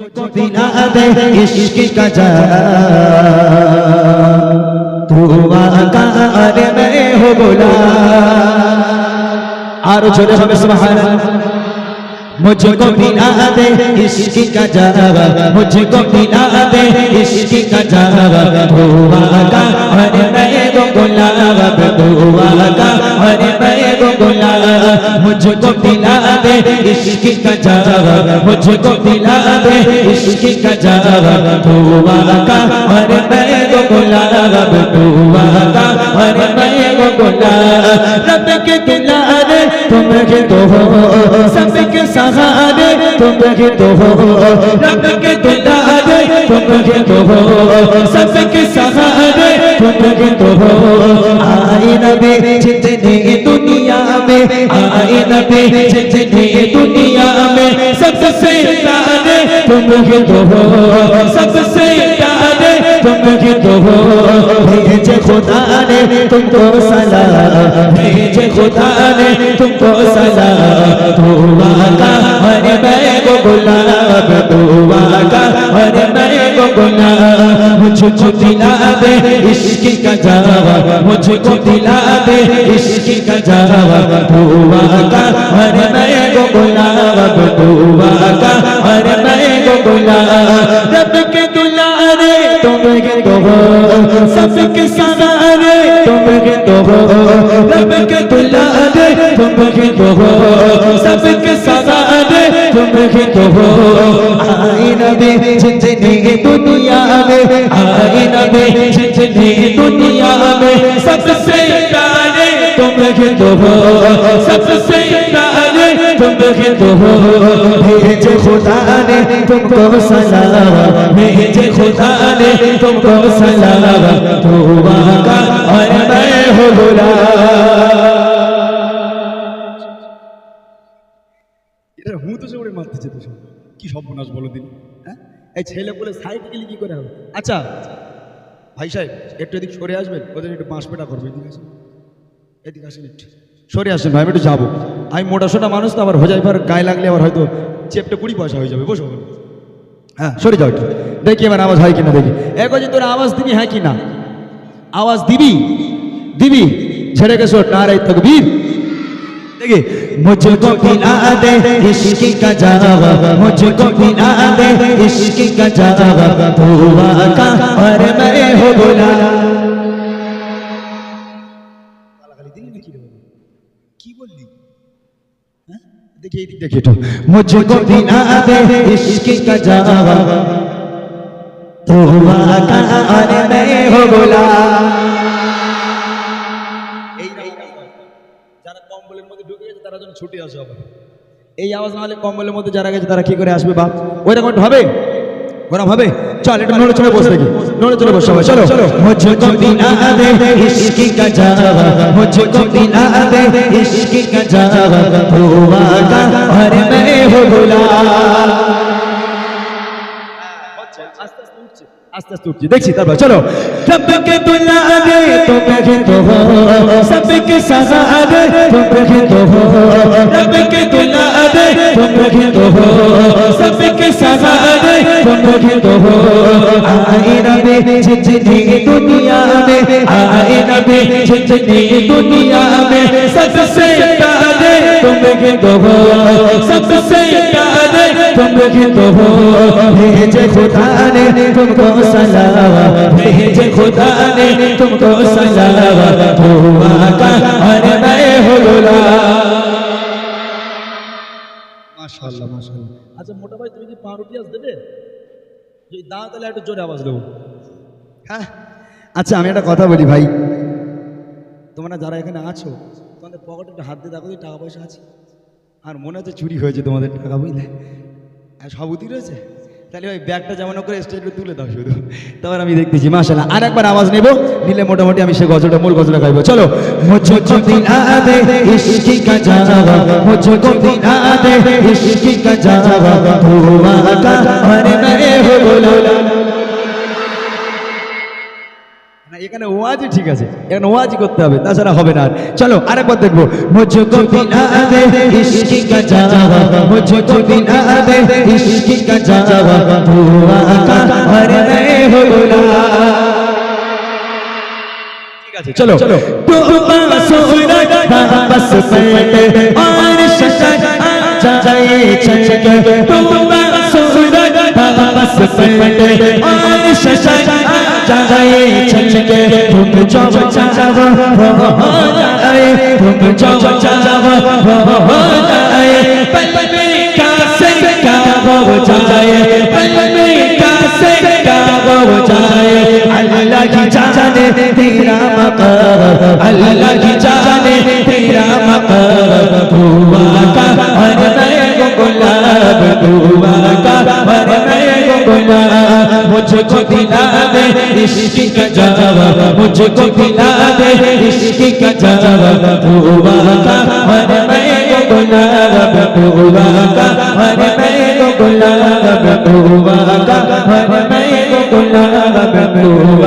मुझको बिना दे इश्क का जा का अरे मैं हो बोला। आरो सुभान। मुझको बिना दे इश्क का जा मुझको बिना दे इश्क का जा धुआ का अरे मैं हो बोला। धुआ का अरे मैं तो गुलाब मुझको बिना दे इश्क का जा मुझको दिला दे इश्क का जवाब दुआ का अरे मैं वो गुलाब दुआ का अरे मैं वो गुलाब रब के किनारे तुम के तो हो सबके सहारे तुम के तो हो रब के किनारे तुम के तो हो सबके सहारे तुम के तो हो आए नबी जितनी दुनिया में आए नबी जितनी दुनिया में सबसे प्यारे तुम के तो हो सबसे प्यारे तुम के तो हो भेजे खुदा ने तुमको सलाम भेजे खुदा ने तुमको सलाम दुआ का अरे मैं को गुलाब दुआ का अरे मैं को गुलाब मुझको दिला दे इश्क का जवाब मुझको दिला दे इश्क का जवाब दुआ का अरे मैं को गुलाब दुआ का अरे मैं को गुलाब रब के दुलारे तुम के तो हो सबके सहारे तुम के तो हो रब के दुलारे तुम के तो हो सबके सहारे तुम के तो हो आए नबी जितनी दुनिया में आए नबी जितनी दुनिया में सबसे प्यारे तुम के तो हो सबसे प्यारे तुम के तो हो भेजे खुदा ने तुमको सलाम भेजे खुदा ने तुमको सलाम दुआ का और मैं हो এটা হুঁতো করে মারতেছে তো সব কি সর্বনাশ বলো দিন হ্যাঁ এই ছেলে বলে সাইড গেলে কি করে হবে? আচ্ছা ভাই সাহেব, একটু এদিক সরে আসবেন, ওদের একটু বাঁশ পেটা করবে এদিকে আসেন এদিকে আসেন একটু। সরে আসেন ভাই, আমি একটু যাব। আমি মোটা সোটা মানুষ তো আবার হোজাইবার গায়ে লাগলে আবার হয়তো চেপটা কুড়ি পয়সা হয়ে যাবে, বসো। হ্যাঁ সরে যাও একটু। দেখি এবার আওয়াজ হয় কিনা, দেখি। এক যে তোর আওয়াজ দিবি হ্যাঁ কিনা? আওয়াজ দিবি? দিবি? ছেড়ে গেছো, না নারাই তকবীর دیکھیے मुझको पिला दे इश्क का जावा मुझको पिला दे इश्क का जावा हुआ का और मैं हो बोला देखिए देखिए तो दे इश्क का जावा तो हुआ का और हो बोला যারা কম্বলের মধ্যে ঢুকে গেছে তারা যেন ছুটে আসে আবার। এই আওয়াজ না হলে কম্বলের মধ্যে যারা গেছে তারা কি করে আসবে বাপ? ওইরকম হবে? ওরা ভাবে? চল এটা নড়ে বসে নড়ে চড়ে বসে চলো। মুঝে কো বিনা দে ইশকি কা দে ইশকি কা কা মে হো बोला আস্তে আস্তে উঠছে আস্তে আস্তে উঠছে দেখছি তারপর চলো रब के दुला दे तुम के तो हो सबके सहारे तुम के तो हो रब के दुला दे तुम के तो हो सबके सहारे तुम के तो हो आए नबी जितनी दुनिया में आए नबी जितनी दुनिया में सबसे प्यारे तुम के तो हो सबसे प्यारे तुम के तो हो भेजे खुदा ने तुमको सलाम भेजे खुदा ने तुमको सलाम दुआ का और मैं हो মাশাআল্লাহ মাশাআল্লাহ আচ্ছা মোটা ভাই তুমি কি পাউরুটি আজ দেবে যদি দাও তাহলে একটু জোরে আওয়াজ দেবো হ্যাঁ আচ্ছা আমি একটা কথা বলি ভাই তোমরা যারা এখানে আছো তোমাদের পকেটে একটু হাত দিয়ে দেখো তো টাকা পয়সা আছে আর মনে হচ্ছে চুরি হয়েছে তোমাদের টাকা বুঝলে সবুতি রয়েছে তাহলে ওই ব্যাগটা যেমন করে স্টেজে তুলে দাও শুধু। তারপর আমি দেখতেছি মাশাল্লাহ আর একবার আওয়াজ নেব, নিলে মোটামুটি আমি সে গজলটা, মূল গজলটা গাইবো। চলো। ইশকি কা ইশকি কা কা এখানে ওয়াজ ঠিক আছে এখানে ওয়াজ করতে হবে তাছাড়া হবে না চলো আরেকবার দেখব মুঝে কো বিনা আদে ইশকি কা জাওয়া মুঝে কো বিনা আদে ইশকি কা জাওয়া ধুয়া কা হর রে হো ঠিক আছে চলো চলো তোমা সোনা বাস পেটে আর শশা যায় ছছকে তোমা সোনা বাস পেটে আর तुम जो चाहो वो हो जाए तुम जो चाहो वो हो जाए पल में का से का वो जाए पल में का से का वो जाए अल्लाह की जाने तेरा मकाम अल्लाह की जाने तेरा मकाम दुआ का हर मैं को गुलाब दुआ का हर मैं को गुलाब मुझको दिला दे इश्क का जवाब मुझको दिला दे इश्क का जवाब दुआ का हर मैं को गुलाब दुआ का हर मैं को गुलाब दुआ का हर मैं को गुलाब दुआ